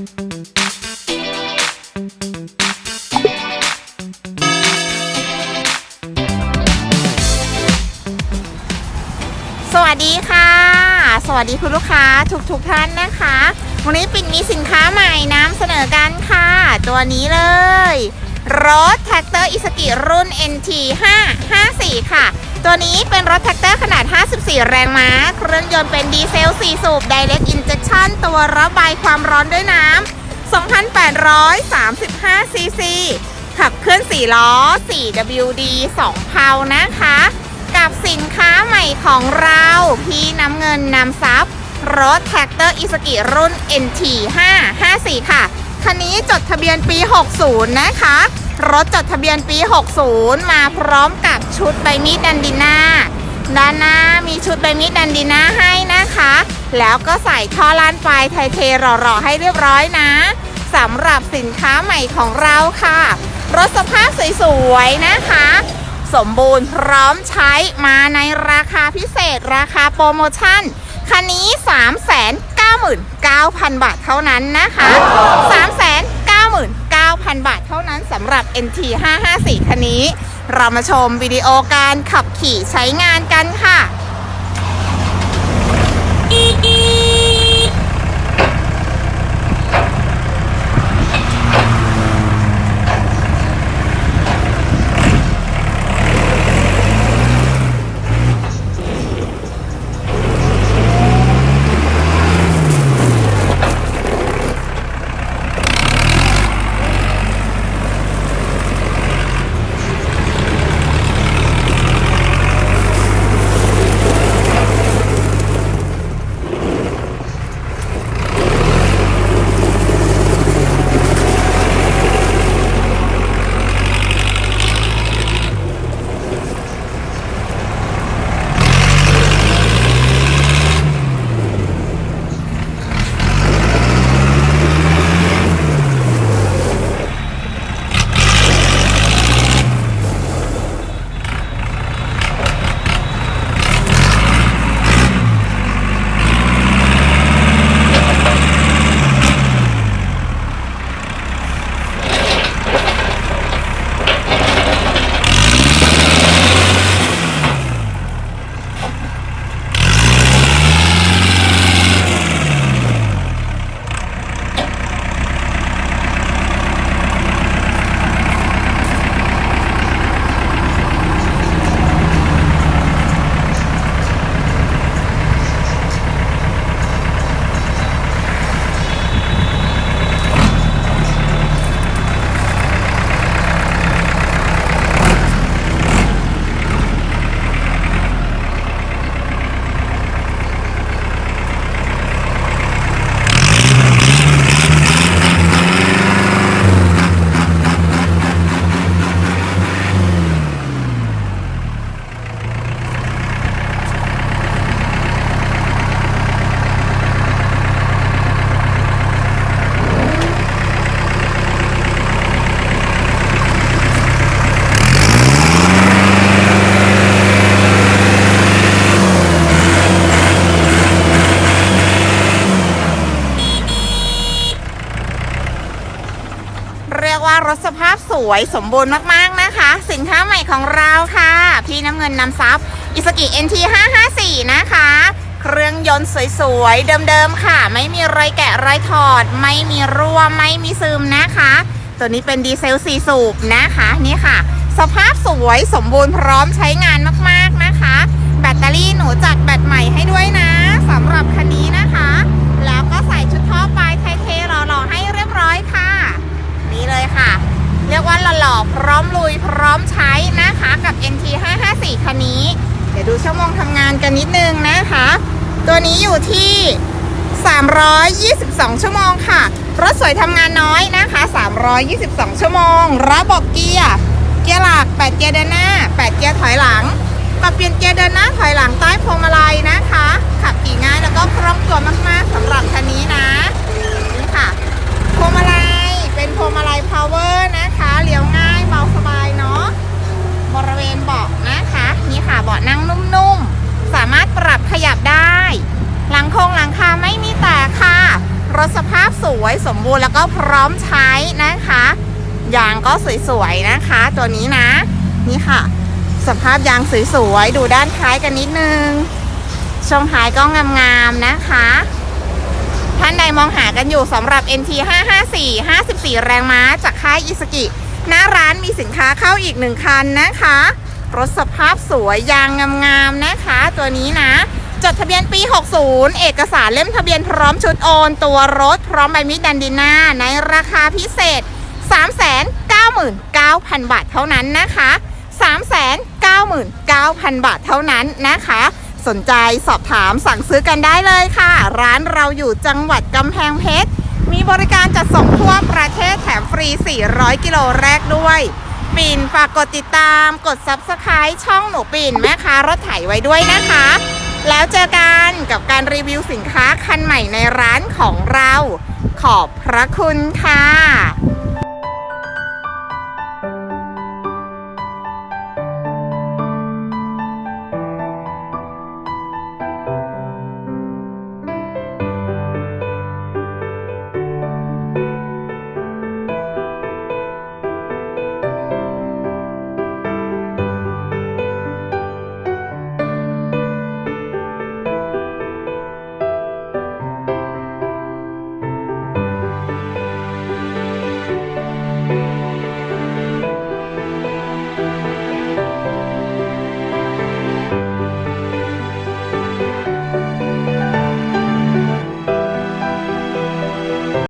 สวัสดีค่ะ สวัสดีคุณลูกค้าทุกทุกๆท่านนะคะ วันนี้ปิ่นมีสินค้าใหม่น้ำเสนอกันค่ะ ตัวนี้เลยรถแท็กเตอร์อิสกิรุ่น NT 554 ค่ะ ตัวนี้เป็นรถแท็กเตอร์ขนาด 54 แรงม้า เครื่องยนต์เป็นดีเซล 4 สูบ Direct Injection ตัวระบายความร้อนด้วยน้ำ 2,835 ซีซี ขับเคลื่อน 4 ล้อ 4WD 2 เพานะคะ กับสินค้าใหม่ของเรา พี่น้ำเงินนำซับรถแท็กเตอร์อิสกิรุ่น NT 554 ค่ะ คันนี้จดทะเบียนปี 60 นะคะ รถจดทะเบียนปี 60 มาพร้อมกับชุดใบมีดดันดิน่าด้านหน้ามีชุดใบมีดดันดิน่าให้นะคะ แล้วก็ใส่ท่อล้านไฟไทเทหล่อๆให้เรียบร้อยนะสำหรับสินค้าใหม่ของเราค่ะ รถสภาพสวยๆนะคะ สมบูรณ์พร้อมใช้มาในราคาพิเศษราคาโปรโมชั่น คันนี้ 399,000 บาทเท่านั้นนะคะ 1,000 บาทเท่านั้นสำหรับ NT 554คันนี้ เรามาชมวิดีโอการขับขี่ใช้งานกันค่ะ วยสมบูรณ์มากๆนะคะ สินค้าใหม่ของเราค่ะ พี่น้ำเงินนำซับอิสกิ NT 554 นะคะ เครื่องยนต์สวยๆ เดิมๆค่ะ ไม่มีรอยแกะรอยถอด ไม่มีรั่วไม่มีซึมนะคะ ตัวนี้เป็นดีเซล4สูบนะคะนี่ค่ะ สภาพสวยสมบูรณ์พร้อมใช้งานมากๆนะคะ แบตเตอรี่หนูจัดแบตใหม่ให้ด้วยนะสำหรับคันนี้นะคะ แล้วก็ใส่ชุดท่อปลายไทยเทหล่อๆให้เรียบร้อยค่ะ นี่เลยค่ะ เรียกว่าหล่อๆพร้อมลุยพร้อมใช้นะคะกับ NT 554คันนี้ เดี๋ยวดูชั่วโมงทำงานกันนิดนึงนะคะ ตัวนี้อยู่ที่ 322 ชั่วโมงค่ะ รถสวยทำงานน้อยนะคะ 322 ชั่วโมง ระบบเกียร์เกียร์หลัก 8 เกียร์เดินหน้า 8 เกียร์ถอยหลังปรับเปลี่ยนเกียร์เดินหน้าถอยหลังใต้พวงมาลัยนะคะ ขับขี่ง่ายแล้วก็คล่องตัวมากๆสำหรับคันนี้นะนี่ค่ะพวงมาลัยามารถปรับขยับได้ หลังโคงหลังคาไม่มีแตกค่ะ รถสภาพสวยสมบูรณ์แล้วก็พร้อมใช้นะคะยางก็สวยๆนะคะ ตัวนี้นะ นี่ค่ะ สภาพยางสวยๆดูด้านท้ายกันนิดนึงช่วงท้ายก็งามๆนะคะท่านใดมองหากันอยู่สำหรับ NT 554 54 แรงม้าจากค่ายอิสกิ หน้าร้านมีสินค้าเข้าอีกหนึ่งคันนะคะ รถสภาพสวยยางงามๆนะคะ ตัวนี้นะ จดทะเบียนปี 60 เอกสารเล่มทะเบียนพร้อมชุดโอน ตัวรถพร้อมใบมิดดันดิน่าในราคาพิเศษ 399,000 บาทเท่านั้นนะคะ 399,000 บาทเท่านั้นนะคะ สนใจสอบถามสั่งซื้อกันได้เลยค่ะ ร้านเราอยู่จังหวัดกำแพงเพชรมีบริการจัดส่งทั่วประเทศแถมฟรี 400 กิโลแรกด้วย ปิ่น ฝากกดติดตาม กด Subscribe ช่องหนูปิ่นแม่ค้ารถไถไว้ด้วยนะคะ แล้วเจอกันกับการรีวิวสินค้าคันใหม่ในร้านของเรา ขอบพระคุณค่ะ